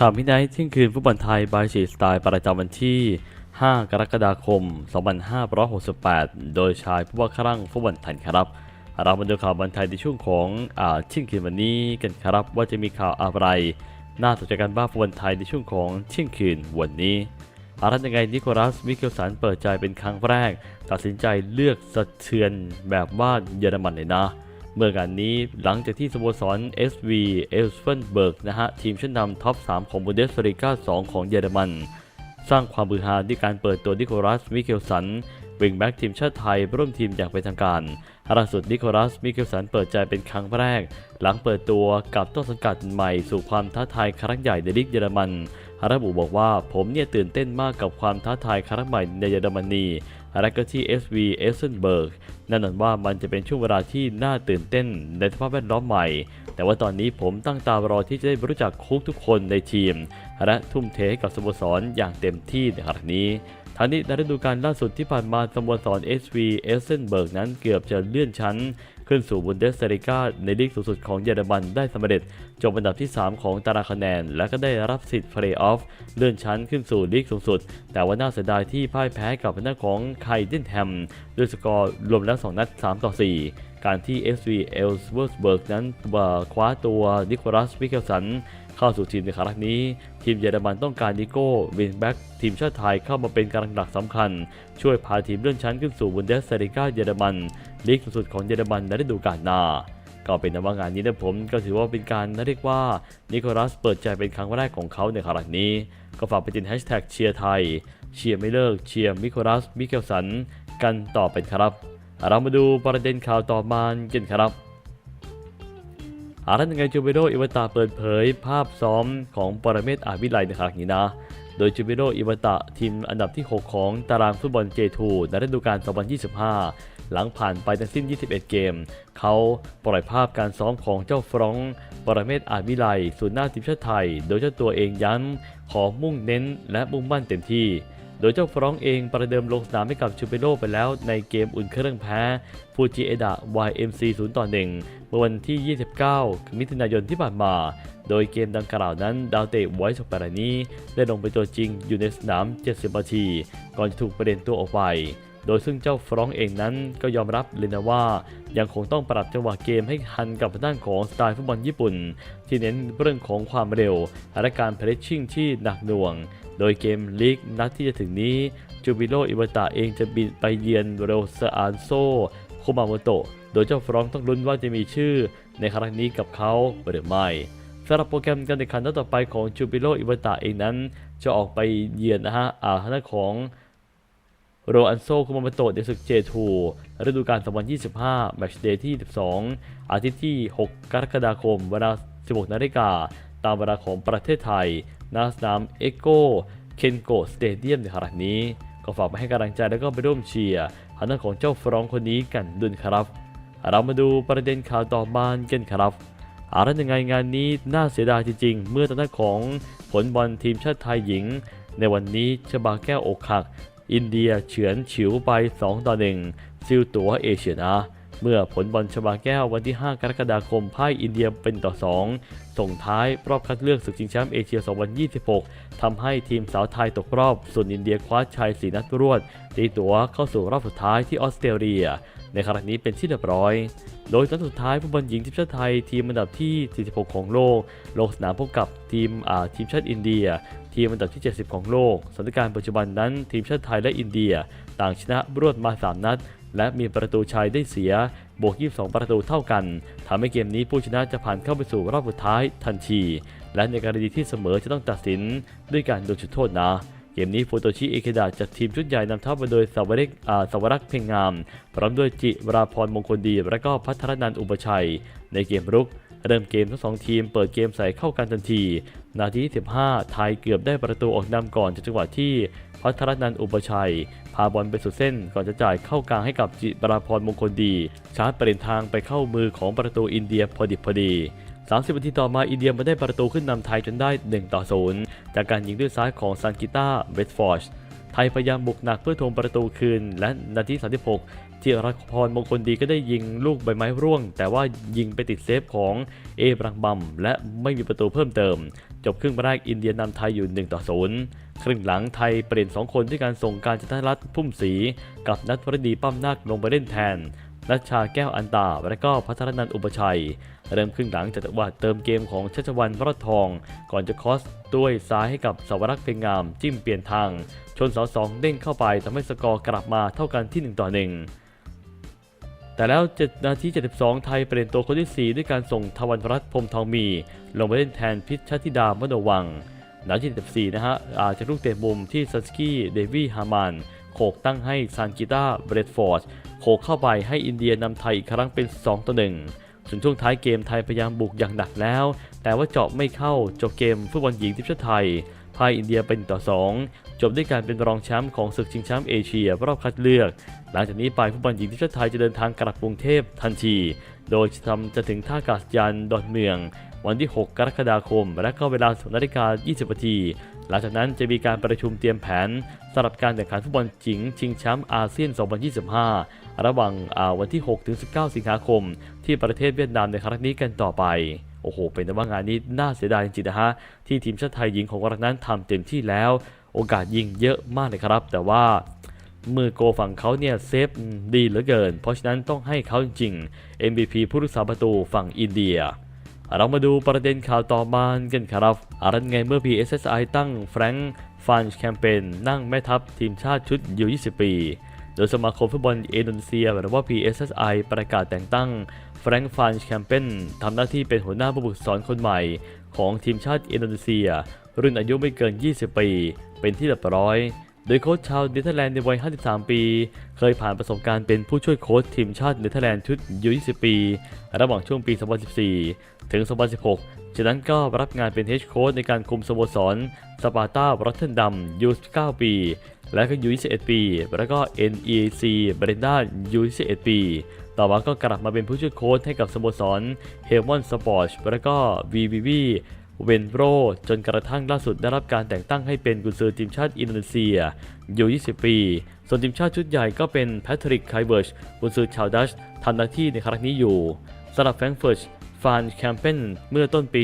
ข่าวมิดไนท์เที่ยงคืนฟุตบอลไทยบายสีสไตล์ประจำวันที่ 5 กรกฎาคม 2568 โดยชายผู้ว่าครั่งฟุตบอลไทยครับเรามาดูข่าวบอลไทยในช่วงของอ่าเที่ยงคืนวันนี้กันครับว่าจะมีข่าวอะไรน่าสนใจกันบ้างฟุตบอลไทยในช่วงของเที่ยงคืนวันนี้อารัตยังไงนิโคลัสมิเคลสันเปิดใจเป็นครั้งแรก ตัดสินใจเลือกสะเทือนแบบว่าเยอรมันเลยนะ เมื่องานนี้หลังจากที่สโมสร SV เอลสเฟนเบิร์กนะฮะทีมชั้นนำท็อป 3 ของบูเดสลิก้า2ของเยอรมัน สร้างความบือฮาด้วยการเปิดตัวนิโคลัสมิเคลสันวิงแบ็กทีมชาติไทยร่วมทีมอย่างเป็นทางการล่าสุดนิโคลัสมิเคลสันเปิดใจเป็นครั้งแรก หลังเปิดตัวกับต้นสังกัดใหม่สู่ความท้าทายครั้งใหญ่ในลีกเยอรมัน ระบุบอกว่าผมเนี่ยตื่นเต้นมากกับความท้าทายครั้งใหม่ในเยอรมนีและก็ที่ SV เอเซนเบิร์กแน่นอนว่ามันจะเป็นช่วงเวลาที่น่าตื่นเต้นในสภาพแวดล้อมใหม่ แต่ว่าตอนนี้ผมตั้งตารอที่จะได้รู้จักคุกทุกคนในทีม และทุ่มเทให้กับสโมสรอย่างเต็มที่ในครั้งนี้ทั้งนี้ในฤดูกาลล่าสุดที่ผ่านมาสโมสร SV เอเซนเบิร์กนั้นเกือบจะเลื่อนชั้น ขึ้นสู่บุนเดสเลิก้าในลีกสูงสุดของเยอรมันได้สำเร็จ จบอันดับที่ 3 ของตารางคะแนน และก็ได้รับสิทธิ์เพลย์ออฟเลื่อนชั้นขึ้นสู่ลีกสูงสุด แต่ว่าน่าเสียดายที่พ่ายแพ้กับหน้าของไคเดนแฮมด้วยสกอร์รวมแล้ว 2 นัด 3 ต่อ 4การที่ SV เอลสเวิร์สเบิร์กนั้นคว้าตัวนิโคลัสวิกเกลสันเข้าสู่ทีมในครั้งนี้ ทีมเยอรมันต้องการนิโก้วินแบ็กทีมชาติไทยเข้ามาเป็นกำลังหลักสำคัญ ช่วยพาทีมเลื่อนชั้นขึ้นสู่บุนเดสลิก้าเยอรมันลีกสูงสุดของเยอรมันในฤดูกาลหน้าก็เป็นนว่างานนี้นะผมก็ถือว่าเป็นการเรียกว่านิโคลัสเปิดใจเป็นครั้งแรกของเขาในครั้งนี้ ก็ฝากไปติดแฮชแท็กเชียร์ไทย เชียร์ไม่เลิกเชียร์มิโคลัสมิเคลสัน กันต่อเป็นครับ เรามาดูประเด็นข่าวต่อมากันครับอารันงไงจูเบโดอิวตาเปิดเผยภาพซ้อมของปรเมศอาวิไลในครั้งนี้นะ โดยจูเบโดอิวตาทีมอันดับที่ 6 ของตารางฟุตบอล J2 ในฤดูกาล 2025 หลังผ่านไปทั้งสิ้น 21 เกม เขาปล่อยภาพการซ้อมของเจ้าฟรองก์ปรเมศอาวิไลศูนหน้าทีมชาติไทย โดยเจ้าตัวเองย้ำขอมุ่งเน้นและมุ่งมั่นเต็มที่ โดยเจ้าฟรองก์เองประเดิมลงสนามให้กับชูเปโรไปแล้วในเกมอุ่นเครื่องแพ้ฟูจิเอดะ YMC 0ต่อ1เมื่อวันที่ 29มิถุนายนที่ผ่านมา โดยเกมดังกล่าวนั้นดาวเตะไวท์สเปรานีได้ลงเป็นตัวจริงอยู่ในสนาม 70 นาที ก่อนจะถูกประเด็นตัวออกไปโดยซึ่งเจ้าฟรองก์เองนั้นก็ยอมรับเลยนะว่า ยังคงต้องปรับจังหวะเกมให้ทันกับด้านของสไตล์ฟุตบอลญี่ปุ่น ที่เน้นเรื่องของความเร็วและการเพรสชิ่งที่หนักหน่วง โดยเกมลีกนัดที่จะถึงนี้จูบิโลอิวตาเองจะบินไปเยือนโรซาอันโซโคมาโมโตะโดยเจ้าฟรองต้องลุ้นว่าจะมีชื่อในครั้งนี้กับเขาหรือไม่สำหรับโปรแกรมการแข่งขันนัดต่อไปของจูบิโลอิวตาเองนั้น จะออกไปเยือนนะฮะอาทาของโรอันโซคุมาโมโตะในศึก J2 ฤดูกาล 2025 แมตช์เดย์ที่ 12 อาทิตย์ที่ 6 กรกฎาคม เวลา 16 นาฬิกา ตามเวลาของประเทศไทย ณสนามเอ็กโกเคนโกสเตเดียมในครั้งนี้ ก็ฝากไปให้กำลังใจแล้วก็ไปร่วมเชียร์ทางด้านของเจ้าฟรองคนนี้กันด้วยครับ เรามาดูประเด็นข่าวต่อมากันครับอารันยังไงงานนี้น่าเสียดายจริงๆ เมื่อทางด้านของผลบอลทีมชาติไทยหญิง ในวันนี้ชบาแก้วอกหัก อินเดียเฉือนฉิวไป 2 ต่อ 1 ซิลตัวเอเชียนะ เมื่อผลบอลชบาแก้ววันที่ 5 กรกฎาคมพ่ายอินเดียเป็นต่อ 2 ส่งท้ายรอบคัดเลือกศึกชิงแชมป์เอเชีย 2026 ทำให้ทีมสาวไทยตกรอบ ส่วนอินเดียคว้าชัย4นัดรวด ตีตัวเข้าสู่รอบสุดท้ายที่ออสเตรเลีย ในครั้งนี้เป็นที่เรียบร้อย โดยนัดสุดท้ายฟุตบอลหญิงทีมชาติไทยทีมอันดับที่ 46 ของโลก ลงสนามพบกับทีมอ่าทีมชาติอินเดีย ทีมอันดับที่ 70 ของโลกสถานการณ์ปัจจุบันนั้นทีมชาติไทยและอินเดีย ต่างชนะรวดมา 3 นัด และมีประตูชัยได้เสีย บวก 22 ประตูเท่ากันทำให้เกมนี้ผู้ชนะจะผ่านเข้าไปสู่รอบสุดท้ายทันที และในกรณีที่เสมอจะต้องตัดสินด้วยการโดนจุดโทษนะเกมนี้โฟโตชิเอเคดะจัดทีมชุดใหญ่นำทัพมาโดยสวริกอาสวรักษ์เพ่งงาม พร้อมด้วยจิวราพรมงคลดี และก็พัทรนันอุปชัย ในเกมรุก เริ่มเกมทั้งสองทีมเปิดเกมใส่เข้ากันทันที นาทีที่15 ไทยเกือบได้ประตูออกนำก่อนจากจังหวะที่พัทรนันอุปชัย พาบอลไปสุดเส้นก่อนจะจ่ายเข้ากลางให้กับจิบราพรมงคลดี ชาร์จเประเด็นทางไปเข้ามือของประตูอินเดียพอดิบพอดี30นาทีต่อมาอินเดียมาได้ประตูขึ้นนำไทยจนได้ 1 ต่อ 0 จากการยิงด้วยซ้ายของซันกิต้าเวสฟอร์ช ไทยพยายามบุกหนักเพื่อทวงประตูคืน และนาที 36ที่รักพรมงคลดีก็ได้ยิงลูกใบไม้ร่วง แต่ว่ายิงไปติดเซฟของเอบรังบัม และไม่มีประตูเพิ่มเติม จบครึ่งแรกอินเดียนำไทยอยู่1ต่อ0ครึ่งหลังไทยเปลี่ยน 2 คนด้วยการส่งการจันทรัตพุ่มศรีกับนัทวรดีปั้มนาคลงไปเล่นแทน นัชชาแก้วอันตา และก็พัทรนันอุปชัย เริ่มครึ่งหลังจากจังหวะเติมเกมของชัชวันวรทอง ก่อนจะคอสด้วยซ้ายให้กับสวรักษ์เพ็งงามจิ้มเปลี่ยนทาง ชนเสาสองเด้งเข้าไปทำให้สกอร์กลับมาเท่ากันที่ 1 ต่อ 1แต่แล้ว7นาที 72 ไทยเปลี่ยนตัวคนที่ 4 ด้วยการส่งทวันรัตน์พรมทองมี ลงไปเล่นแทนพิชชธิดามโนวังนาที74 นะฮะ อาจากลูกเตะมุมที่ซัสกี้ เดวี่ฮามานโขกตั้งให้ซานกิต้า เบรดฟอร์ด โขกเข้าไปให้อินเดียนำไทยอีกครั้งเป็น 2 ต่อ 1 ส่วนช่วงท้ายเกมไทยพยายามบุกอย่างหนักแล้ว แต่ว่าเจาะไม่เข้าจบเกมฟุตบอลหญิงทีมชาติไทยพ่ายอินเดียเป็นต่อ 2 จบด้วยการเป็นรองแชมป์ของศึกชิงแชมป์เอเชียรอบคัดเลือก หลังจากนี้ไปฟุตบอลหญิงทีมชาติไทยจะเดินทางกลับกรุงเทพทันที โดยจะทำจะถึงท่าอากาศยานดอนเมือง วันที่ 6 กรกฎาคม และก็เวลา2นาฬิกา20นาทีหลังจากนั้นจะมีการประชุมเตรียมแผนสำหรับการแข่งขันฟุตบอลหญิงชิงแชมป์อาเซียน 2025 ระหว่างวันที่ 6 ถึง 19 สิงหาคม ที่ประเทศเวียดนามในครั้งนี้กันต่อไป โอ้โห เป็นว่างานนี้น่าเสียดายจริงๆนะฮะ ที่ทีมชาติไทยหญิงของเรานั้นทำเต็มที่แล้ว โอกาสยิงเยอะมากเลยครับ แต่ว่ามือโกฝั่งเขาเนี่ยเซฟดีเหลือเกิน เพราะฉะนั้นต้องให้เขาจริงๆ MVP ผู้รักษาประตูฝั่งอินเดียเรามาดูประเด็นข่าวต่อมากันครับอะไรไงเมื่อ PSSI ตั้งแฟรงค์ฟันแคมเปญนั่งแม่ทัพทีมชาติชุดยู20 ปี โดยสมาคมฟุตบอลอินโดนเซียหรือว่า PSSI ประกาศแต่งตั้งแฟรงค์ฟันแคมเปญทำหน้าที่เป็นหัวหน้าผู้ฝึกสอนคนใหม่ ของทีมชาติอินโดนีเซีย รุ่นอายุไม่เกิน 20 ปี เป็นที่เรียบร้อย โดยโค้ชชาวเนเธอร์แลนด์ในวัย 53 ปี เคยผ่านประสบการณ์เป็นผู้ช่วยโค้ชทีมชาติเนเธอร์แลนด์ชุดยู20 ปี ระหว่างช่วงปี 2014 ถึง 2016 จากนั้นก็รับงานเป็นเฮดโค้ชในการคุมสโมสรสปาร์ตาบรัตเทนดัมยู19 ปี และก็ยู21 ปี แล้วก็ NEC เบรนดายู21 ปี ต่อมาก็กลับมาเป็นผู้ช่วยโค้ชให้กับสโมสรเฮลมอนสปอร์ตแล้วก็ VVV เวนโรจนกระทั่งล่าสุดได้รับการแต่งตั้งให้เป็นกุนซือทีมชาติอินโดนีเซียอยู่20 ปี ส่วนทีมชาติชุดใหญ่ก็เป็นแพทริกไคเบิร์ชกุนซือชาวดัชทำหน้าที่ในครั้งนี้อยู่สำหรับแฟรงเฟิร์ตฟานแคมเปนเมื่อต้นปี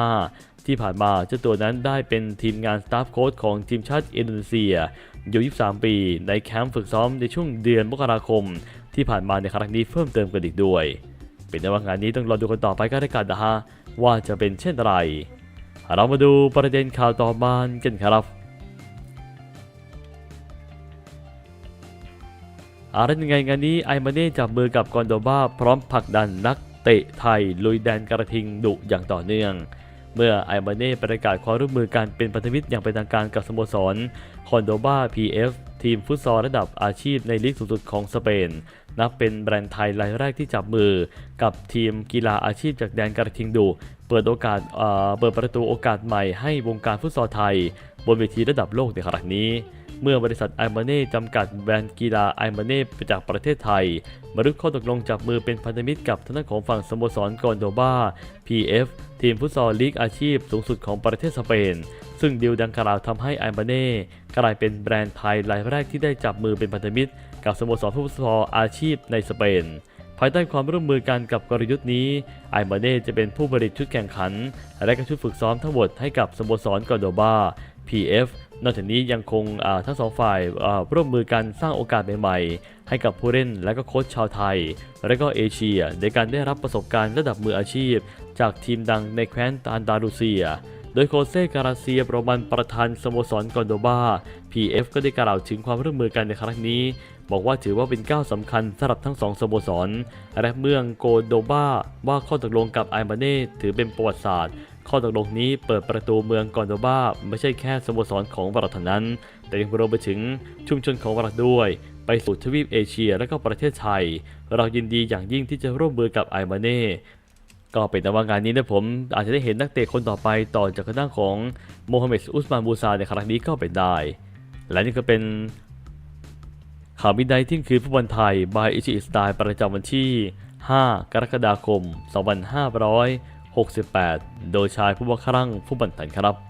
2025 ที่ผ่านมาเจ้าตัวนั้นได้เป็นทีมงานสตาฟโค้ชของทีมชาติอินโดนีเซีย อยู่ 23 ปี ในแคมป์ฝึกซ้อมในช่วงเดือนมกราคม ที่ผ่านมาในครั้งนี้เพิ่มเติมกันอีกด้วย เป็นในว่างานนี้ต้องรอดูกันต่อไปก็ได้กันนะฮะว่าจะเป็นเช่นไร เรามาดูประเด็นข่าวต่อมากันครับอะไรยังไงงานนี้ไอมาเน่จับมือกับกอนโดบาพร้อมผลักดันนักเตะไทยลุยแดนกระทิงดุอย่างต่อเนื่อง เมื่อไอมาเน่ประกาศความร่วมมือการเป็นพันธมิตรอย่างเป็นทางการกับสโมสรคอนโดบา PF ทีมฟุตซอลระดับอาชีพในลีกสูงสุดของสเปน นับเป็นแบรนด์ไทยรายแรกที่จับมือกับทีมกีฬาอาชีพจากแดนกระทิงดุเปิดโอกาสเอ่อเปิดประตูโอกาสใหม่ให้วงการฟุตซอลไทย บนเวทีระดับโลกในครั้งนี้ เมื่อบริษัทไอมาเน่จำกัดแบรนด์กีฬาไอมาเน่ไปจากประเทศไทย มารุกข้อตกลงจับมือเป็นพันธมิตรกับทางด้านของฝั่งสโมสรกอนโดบา PF ทีมฟุตซอลลีกอาชีพสูงสุดของประเทศสเปน ซึ่งดีลดังกล่าวทำให้ไอมาเน่กลายเป็นแบรนด์ไทยรายแรกที่ได้จับมือเป็นพันธมิตร กับสโมสรฟุตซอลอาชีพในสเปนภายใต้ความร่วมมือกันกับกลยุทธ์นี้ ไอมาเน่จะเป็นผู้ผลิตชุดแข่งขัน และก็ชุดฝึกซ้อมทั้งหมดให้กับสโมสรกอนโดบา PF นอกจากนี้ยังคงทั้งสองฝ่ายร่วมมือกันสร้างโอกาสใหม่ๆ ให้กับผู้เล่นและก็โค้ชชาวไทย และก็เอเชียในการได้รับประสบการณ์ระดับมืออาชีพ จากทีมดังในแคว้นอันดาลูเซีย โดยโคเซการาเซียโรมันประธานสโมสรกอนโดบา PF ก็ได้กล่าวถึงความร่วมมือกันในครั้งนี้ บอกว่าถือว่าเป็นก้าวสำคัญสำหรับทั้งสองสโมสร และเมืองโกโดบาว่าข้อตกลงกับไอมาเน่ถือเป็นประวัติศาสตร์ ข้อตกลงนี้เปิดประตูเมืองกอนโดบาไม่ใช่แค่สโมสรของวรัฐนั้น แต่ยังรวมไปถึงชุมชนของวรัฐด้วย ไปสู่ทวีปเอเชียและก็ประเทศไทย เรายินดีอย่างยิ่งที่จะร่วมมือกับไอมาเน่ก็เป็นแต่ว่างานนี้นะผม อาจจะได้เห็นนักเตะคนต่อไปต่อจากทางด้านของโมฮัมเหม็ดอุสมานบูซาในครั้งนี้ก็เป็นได้ และนี่ก็เป็นข่าวมิดไนท์ที่คืนฟุตบอลไทย บายอิชิสไตล์ประจำวันที่ 5 กรกฎาคม 68 โดยชายผู้ว่าครั่งผู้บันทันครับ